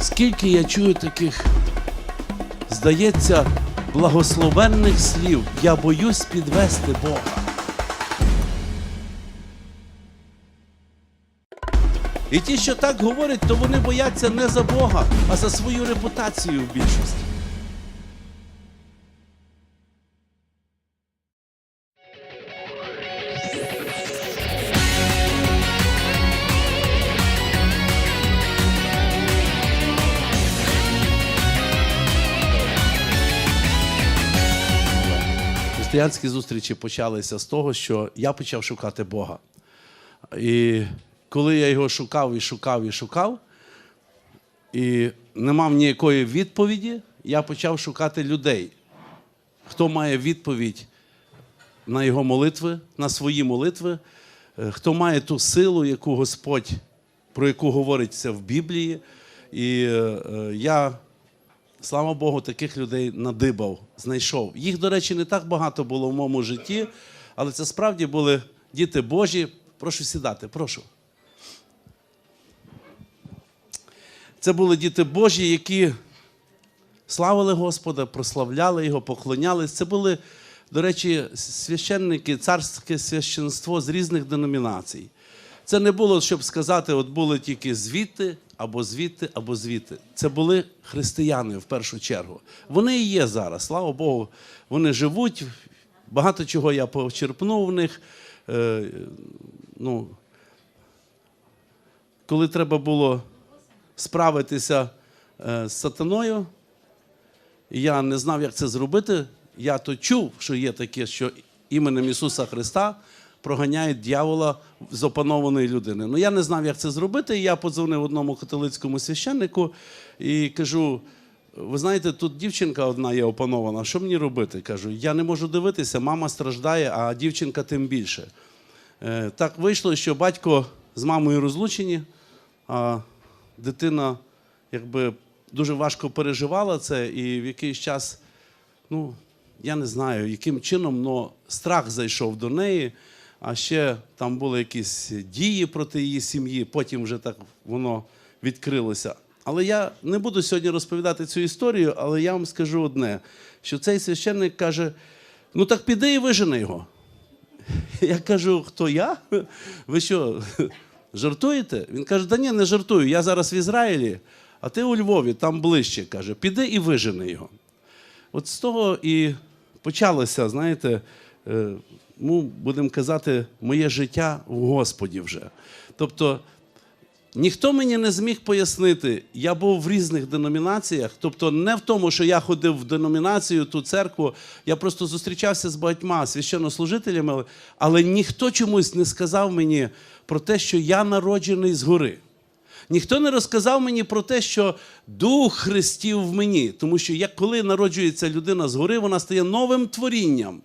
Скільки я чую таких, здається, благословенних слів, я боюсь підвести Бога. І ті, що так говорять, то вони бояться не за Бога, а за свою репутацію в більшості. Християнські зустрічі почалися з того, що я почав шукати Бога. І коли я його шукав і шукав і шукав, і не мав ніякої відповіді, я почав шукати людей. Хто має відповідь на його молитви, на свої молитви, е, хто має ту силу, яку Господь, про яку говориться в Біблії. І е, е, я Слава Богу, таких людей надибав, знайшов. Їх, до речі, не так багато було в моєму житті, але це справді були діти Божі. Прошу сідати, прошу. Це були діти Божі, які славили Господа, прославляли Його, поклонялись. Це були, до речі, священники, царське священство з різних деномінацій. Це не було, щоб сказати, от були тільки звідти, або звідти, або звідти. Це були християни в першу чергу. Вони і є зараз, слава Богу, вони живуть. Багато чого я почерпнув в них. Е, ну, коли треба було справитися е, з сатаною, я не знав, як це зробити. Я то чув, що є таке, що іменем Ісуса Христа проганяють дьявола з опанованої людини. Ну я не знав, як це зробити. Я подзвонив одному католицькому священнику і кажу: ви знаєте, тут дівчинка одна є опанована. Що мені робити? Кажу, я не можу дивитися, мама страждає, а дівчинка тим більше. Е, Так вийшло, що батько з мамою розлучені, а дитина якби дуже важко переживала це, і в якийсь час, ну, я не знаю, яким чином, але страх зайшов до неї, а ще там були якісь дії проти її сім'ї, потім вже так воно відкрилося. Але я не буду сьогодні розповідати цю історію, але я вам скажу одне: що цей священник каже: ну так піди і вижени його. Я кажу, хто я? Ви що, жартуєте? Він каже, да ні, не жартую. Я зараз в Ізраїлі, а ти у Львові, там ближче. каже, піди і вижени його. От з того і почалося, знаєте, е, ну, будемо казати, моє життя в Господі вже. Тобто, ніхто мені не зміг пояснити, я був в різних деномінаціях, тобто не в тому, що я ходив в деномінацію, ту церкву, я просто зустрічався з багатьма священнослужителями, але ніхто чомусь не сказав мені про те, що я народжений згори. Ніхто не розказав мені про те, що Дух Христів в мені, тому що як коли народжується людина згори, вона стає новим творінням.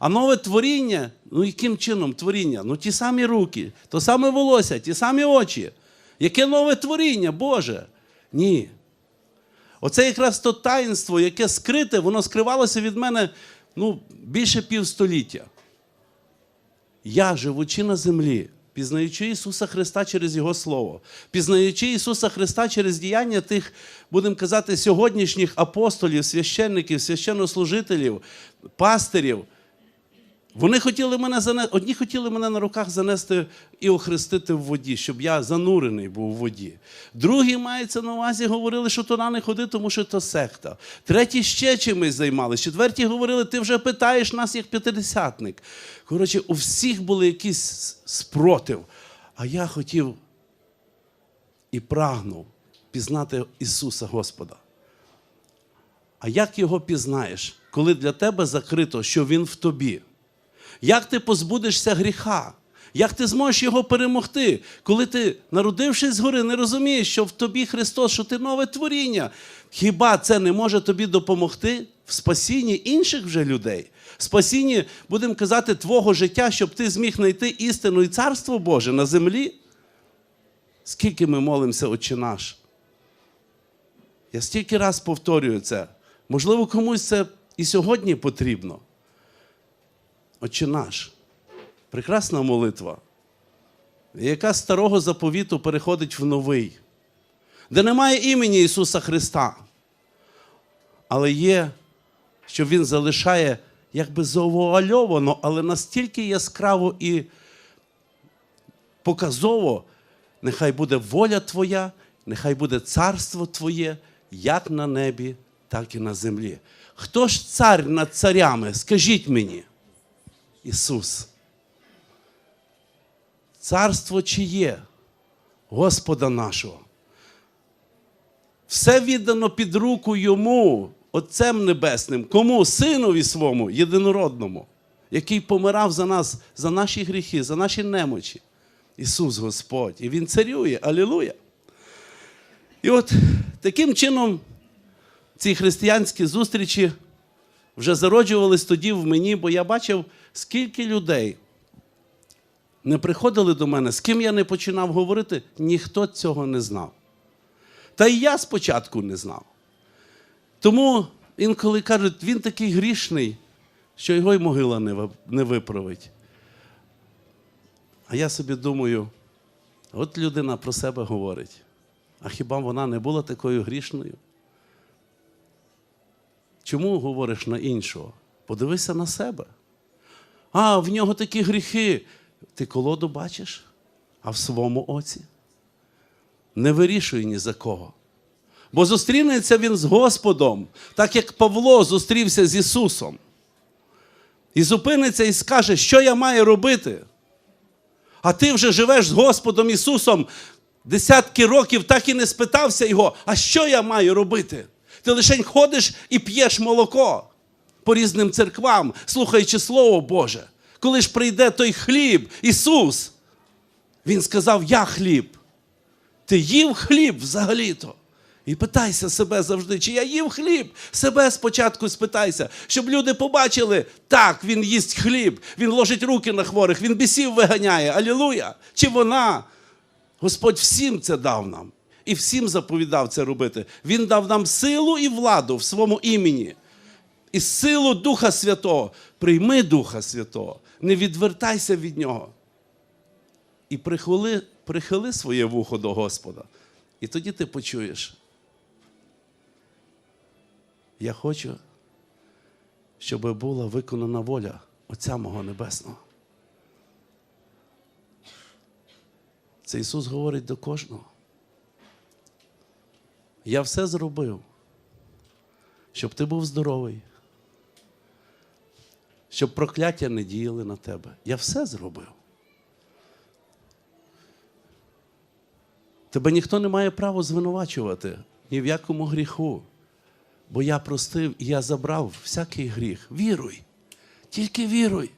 А нове творіння, ну яким чином творіння? Ну ті самі руки, то саме волосся, ті самі очі. Яке нове творіння, Боже? Ні. Оце якраз то таїнство, яке скрите, воно скривалося від мене ну, більше півстоліття. Я, живучи на землі, пізнаючи Ісуса Христа через Його Слово, пізнаючи Ісуса Христа через діяння тих, будемо казати, сьогоднішніх апостолів, священників, священнослужителів, пастирів, вони хотіли мене занести, одні хотіли мене на руках занести і охрестити в воді, щоб я занурений був у воді. Другі мається на увазі, говорили, що туди не ходи, тому що то секта. Треті ще чимось займалися. Четверті говорили, ти вже питаєш нас як п'ятидесятник. Коротше, у всіх були якісь спротив. А я хотів і прагнув пізнати Ісуса Господа. А як його пізнаєш, коли для тебе закрито, що Він в тобі? Як ти позбудешся гріха? Як ти зможеш його перемогти, коли ти, народившись згори, не розумієш, що в тобі Христос, що ти нове творіння? Хіба це не може тобі допомогти в спасінні інших вже людей? В спасінні, будемо казати, твого життя, щоб ти зміг знайти істину і царство Боже на землі? Скільки ми молимося, Отче наш? Я стільки раз повторюю це. Можливо, комусь це і сьогодні потрібно. Отче наш, прекрасна молитва, яка старого заповіту переходить в новий. де немає імені Ісуса Христа. Але є, що Він залишає якби завуальовано, але настільки яскраво і показово, нехай буде воля Твоя, нехай буде царство Твоє, як на небі, так і на землі. Хто ж цар над царями? Скажіть мені. Ісус. Царство чиє? Господа нашого. Все віддано під руку йому, Отцем Небесним, кому? Синові свому, єдинородному, який помирав за нас, за наші гріхи, за наші немочі. Ісус Господь. І Він царює. Алілуя. І от таким чином ці християнські зустрічі вже зароджувались тоді в мені, бо я бачив, скільки людей не приходили до мене, з ким я не починав говорити, ніхто цього не знав. Та і я спочатку не знав. Тому інколи кажуть, він такий грішний, що його й могила не виправить. А я собі думаю, от людина про себе говорить. А хіба вона не була такою грішною? Чому говориш на іншого? Подивися на себе. А, в нього такі гріхи. Ти колоду бачиш, а в своєму оці. Не вирішуй ні за кого. Бо зустрінеться він з Господом, так як Павло зустрівся з Ісусом. І зупиниться і скаже, що я маю робити. А ти вже живеш з Господом Ісусом десятки років, так і не спитався Його, а що я маю робити? Ти лише ходиш і п'єш молоко по різним церквам, слухаючи Слово Боже. Коли ж прийде той хліб, Ісус, Він сказав: Я хліб. Ти їв хліб взагалі-то. І питайся себе завжди, чи я їв хліб? Себе спочатку спитайся, щоб люди побачили, так, він їсть хліб, він ложить руки на хворих, він бісів виганяє. Алілуя! Чи вона? Господь всім це дав нам і всім заповідав це робити. Він дав нам силу і владу в своєму імені. І силу Духа Святого. Прийми Духа Святого, не відвертайся від Нього. І прихили, прихили своє вухо до Господа. І тоді ти почуєш. Я хочу, щоб була виконана воля Отця мого Небесного. Це Ісус говорить до кожного. Я все зробив, щоб ти був здоровий, щоб прокляття не діяли на тебе. Я все зробив. Тебе ніхто не має права звинувачувати ні в якому гріху. Бо я простив і я забрав всякий гріх. Віруй. Тільки віруй.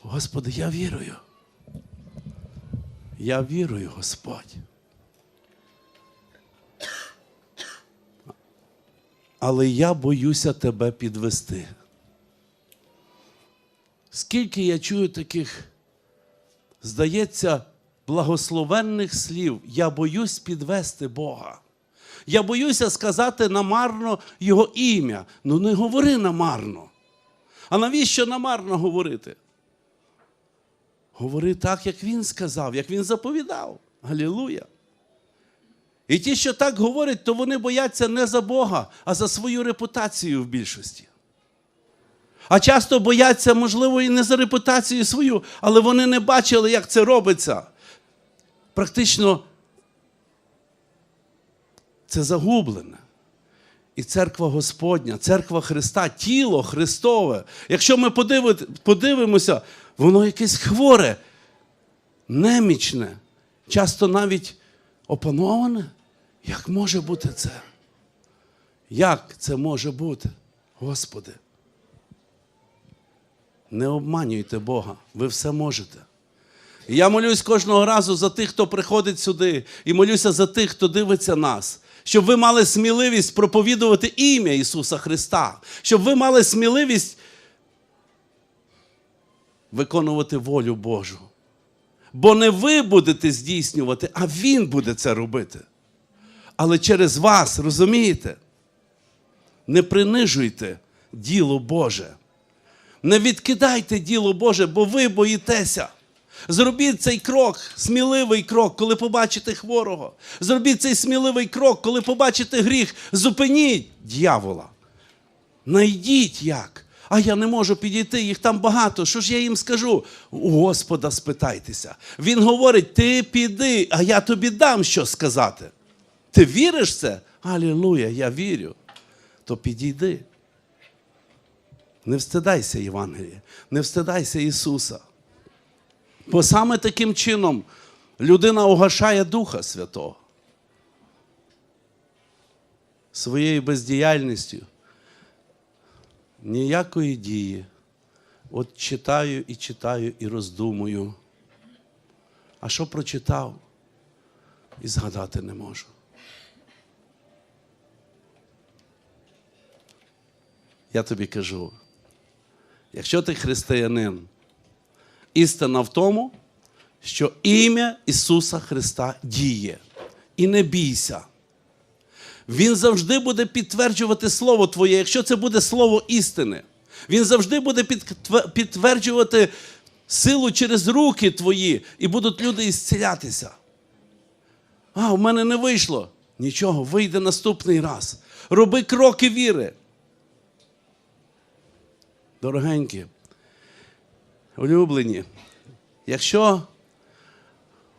Господи, я вірую. Я вірую, Господь. Але я боюся тебе підвести. Скільки я чую таких, здається, благословенних слів, я боюсь підвести Бога. Я боюся сказати намарно Його ім'я. Ну не говори намарно. А навіщо намарно говорити? Говори так, як він сказав, як він заповідав. Галілуя. І ті, що так говорять, то вони бояться не за Бога, а за свою репутацію в більшості. А часто бояться, можливо, і не за репутацію свою, але вони не бачили, як це робиться. Практично це загублене. І церква Господня, церква Христа, тіло Христове. Якщо ми подивимося, воно якесь хворе, немічне, часто навіть опановане. Як може бути це? Як це може бути, Господи? Не обманюйте Бога, ви все можете. Я молюсь кожного разу за тих, хто приходить сюди, і молюся за тих, хто дивиться нас, щоб ви мали сміливість проповідувати ім'я Ісуса Христа, щоб ви мали сміливість виконувати волю Божу. Бо не ви будете здійснювати, а Він буде це робити. Але через вас, розумієте? Не принижуйте діло Боже. Не відкидайте діло Боже, бо ви боїтеся. Зробіть цей крок, сміливий крок, коли побачите хворого. Зробіть цей сміливий крок, коли побачите гріх. Зупиніть дьявола. Найдіть як. А я не можу підійти, їх там багато. Що ж я їм скажу? У Господа спитайтеся. Він говорить: ти піди, а я тобі дам що сказати. Ти віриш в це? Алілуя, я вірю. То підійди. Не встидайся Євангелія, не встидайся Ісуса. Бо саме таким чином людина угашає Духа Святого. Своєю бездіяльністю. Ніякої дії. От читаю і читаю і роздумую. А що прочитав? І згадати не можу. Я тобі кажу, якщо ти християнин, істина в тому, що ім'я Ісуса Христа діє. І не бійся. Він завжди буде підтверджувати Слово Твоє, якщо це буде Слово істини. Він завжди буде підтверджувати силу через руки твої, і будуть люди ісцілятися. А, у мене не вийшло. Нічого, вийде наступний раз. Роби кроки віри. Дорогенькі, улюблені, якщо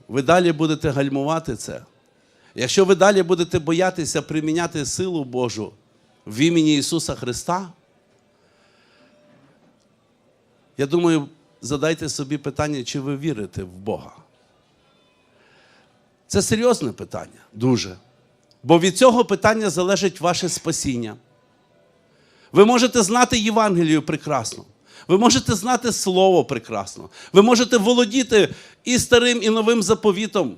ви далі будете гальмувати це, якщо ви далі будете боятися приміняти силу Божу в імені Ісуса Христа, я думаю, задайте собі питання, чи ви вірите в Бога. Це серйозне питання, дуже. Бо від цього питання залежить ваше спасіння. Ви можете знати Євангелію прекрасно. Ви можете знати Слово прекрасно. Ви можете володіти і старим, і новим заповітом.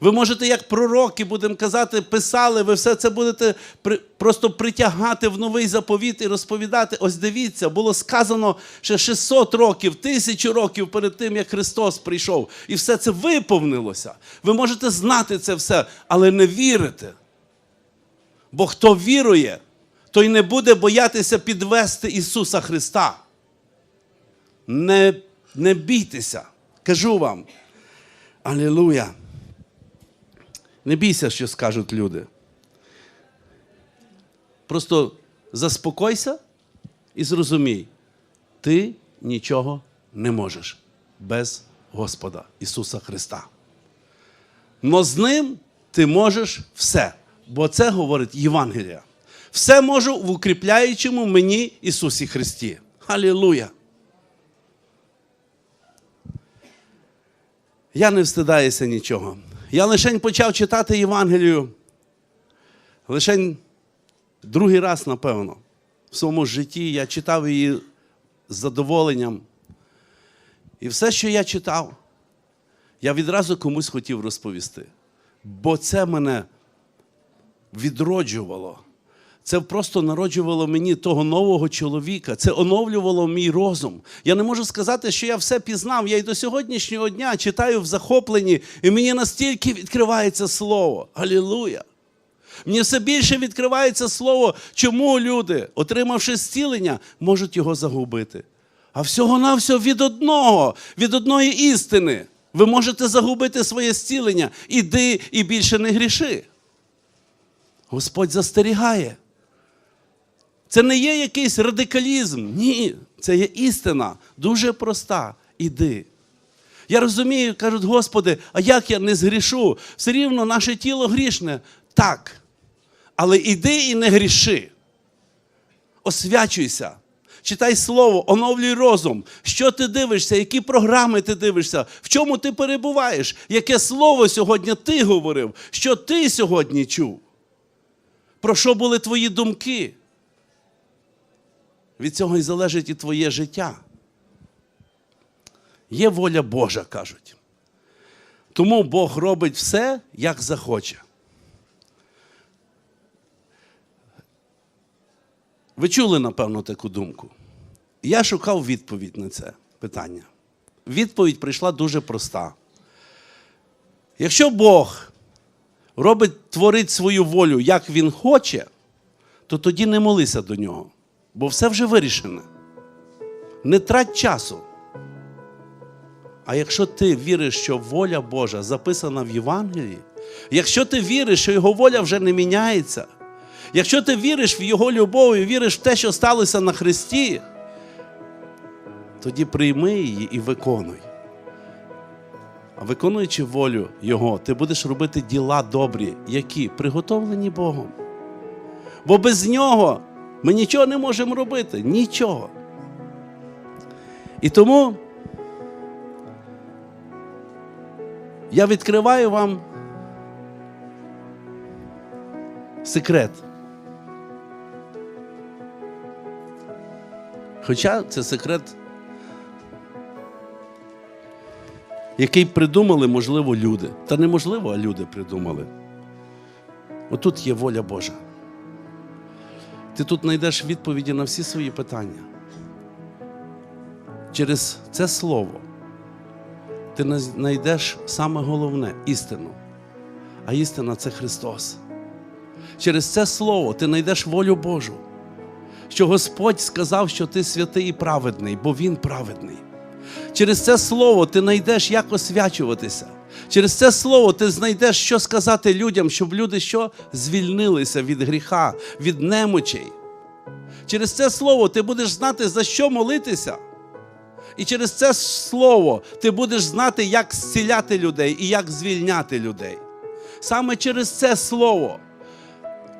Ви можете, як пророки, будемо казати, писали, ви все це будете просто притягати в новий заповіт і розповідати. Ось дивіться, було сказано ще 600 років, тисячу років перед тим, як Христос прийшов. І все це виповнилося. Ви можете знати це все, але не вірите. Бо хто вірує, той не буде боятися підвести Ісуса Христа. Не, не бійтеся, кажу вам. Алілуя. Не бійся, що скажуть люди. Просто заспокойся і зрозумій, ти нічого не можеш без Господа Ісуса Христа. Но з ним ти можеш все. Бо це говорить Євангелія. Все можу в укріпляючому мені Ісусі Христі. Халілуя! Я не встидаюся нічого. Я лише почав читати Євангелію. Лише другий раз, напевно, в своєму житті я читав її з задоволенням. І все, що я читав, я відразу комусь хотів розповісти. Бо це мене відроджувало. Це просто народжувало мені того нового чоловіка, це оновлювало мій розум. Я не можу сказати, що я все пізнав. Я й до сьогоднішнього дня читаю в захопленні, і мені настільки відкривається слово. Алілуя! Мені все більше відкривається слово, чому люди, отримавши зцілення, можуть його загубити. А всього-навсього від одного, від одної істини. Ви можете загубити своє зцілення. Іди і більше не гріши. Господь застерігає. Це не є якийсь радикалізм. Ні, це є істина, дуже проста. Іди. Я розумію, кажуть, Господи, а як я не згрішу? Все рівно наше тіло грішне. Так. Але іди і не гріши. Освячуйся. Читай слово, оновлюй розум. Що ти дивишся, які програми ти дивишся, в чому ти перебуваєш, яке слово сьогодні ти говорив, що ти сьогодні чув? Про що були твої думки? Від цього і залежить і твоє життя. Є воля Божа, кажуть. Тому Бог робить все, як захоче. Ви чули, напевно, таку думку. Я шукав відповідь на це питання. Відповідь прийшла дуже проста. Якщо Бог робить, творить свою волю, як Він хоче, то тоді не молися до нього, бо все вже вирішено. Не трать часу. А якщо ти віриш, що воля Божа записана в Євангелії, якщо ти віриш, що Його воля вже не міняється, якщо ти віриш в Його любов і віриш в те, що сталося на Христі, тоді прийми її і виконуй. А виконуючи волю Його, ти будеш робити діла добрі, які приготовлені Богом. Бо без нього ми нічого не можемо робити. Нічого. І тому я відкриваю вам секрет. Хоча це секрет, який придумали, можливо, люди. Та неможливо, а люди придумали. Отут є воля Божа. Ти тут знайдеш відповіді на всі свої питання. Через це слово ти знайдеш саме головне істину. А істина це Христос. Через це слово ти знайдеш волю Божу, що Господь сказав, що ти святий і праведний, бо Він праведний. Через це слово ти знайдеш, як освячуватися. Через це слово ти знайдеш, що сказати людям, щоб люди що звільнилися від гріха, від немочей. Через це слово ти будеш знати, за що молитися. І через це слово ти будеш знати, як зціляти людей і як звільняти людей. Саме через це слово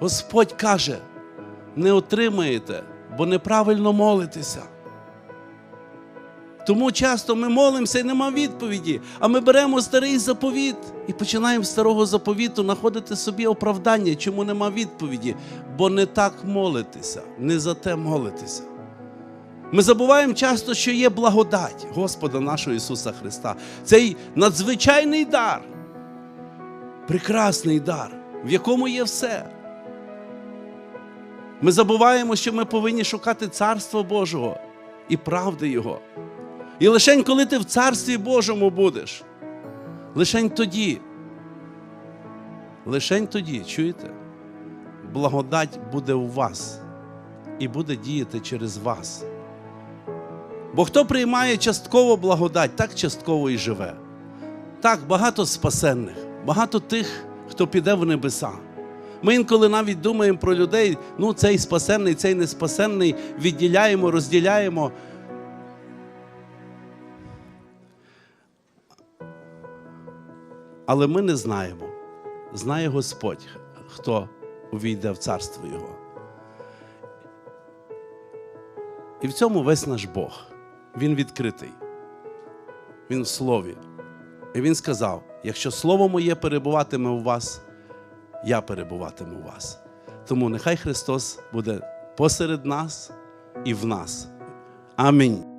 Господь каже: не отримаєте, бо неправильно молитеся. Тому часто ми молимося і нема відповіді. А ми беремо старий заповіт і починаємо з старого заповіту знаходити собі оправдання, чому нема відповіді. Бо не так молитися, не за те молитися. Ми забуваємо часто, що є благодать Господа нашого Ісуса Христа. Цей надзвичайний дар, прекрасний дар, в якому є все. Ми забуваємо, що ми повинні шукати Царство Божого і правди Його. І лише коли ти в Царстві Божому будеш, лише тоді, лише тоді, чуєте, благодать буде у вас і буде діяти через вас. Бо хто приймає частково благодать, так частково і живе. Так, багато спасенних, багато тих, хто піде в небеса. Ми інколи навіть думаємо про людей, ну цей спасенний, цей не спасенний, відділяємо, розділяємо. Але ми не знаємо. Знає Господь, хто увійде в царство Його. І в цьому весь наш Бог. Він відкритий. Він в слові. І він сказав: якщо слово моє перебуватиме у вас, я перебуватиму у вас. Тому нехай Христос буде посеред нас і в нас. Амінь.